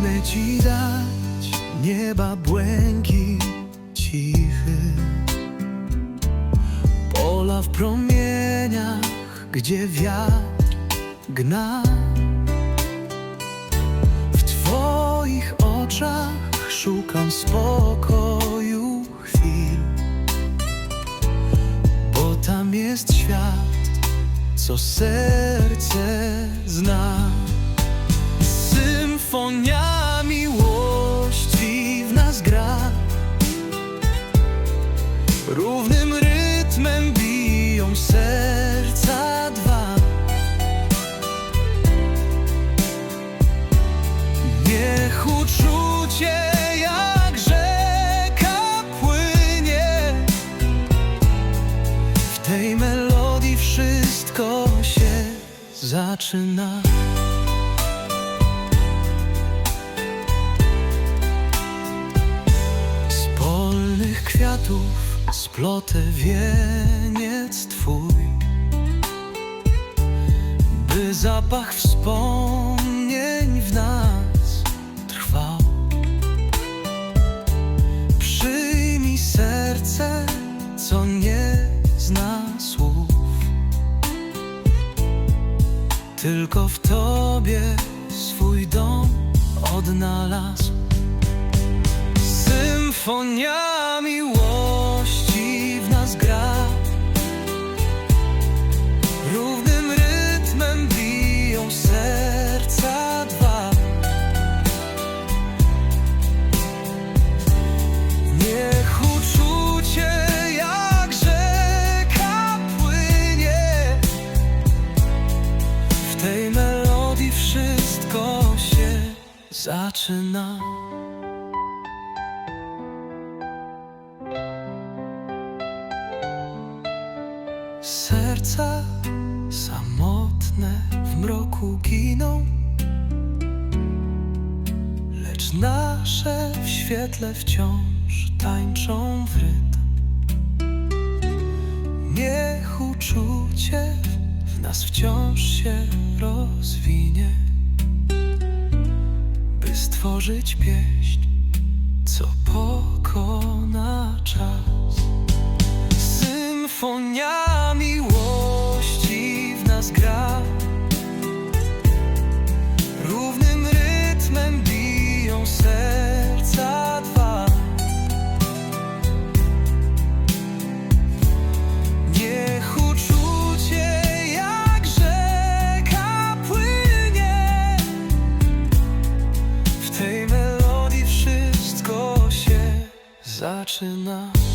Pragnę ci dać nieba błękit cichy. Pola w promieniach, gdzie wiatr gna. W twoich oczach szukam spokoju chwil. Bo tam jest świat, co serce zna. Symfonia zaczyna. Z polnych kwiatów splotę wieniec twój. By zapach wspomnień w nas trwał. Przyjmij serce, co nie Tylko w tobie swój dom odnalazł. Symfonia wszystko się zaczyna Serca samotne w mroku giną, lecz nasze w świetle wciąż tańczą w rytm. Niech uczucie w nas wciąż się rozwinie, stworzyć pieśń, co pokona czas. W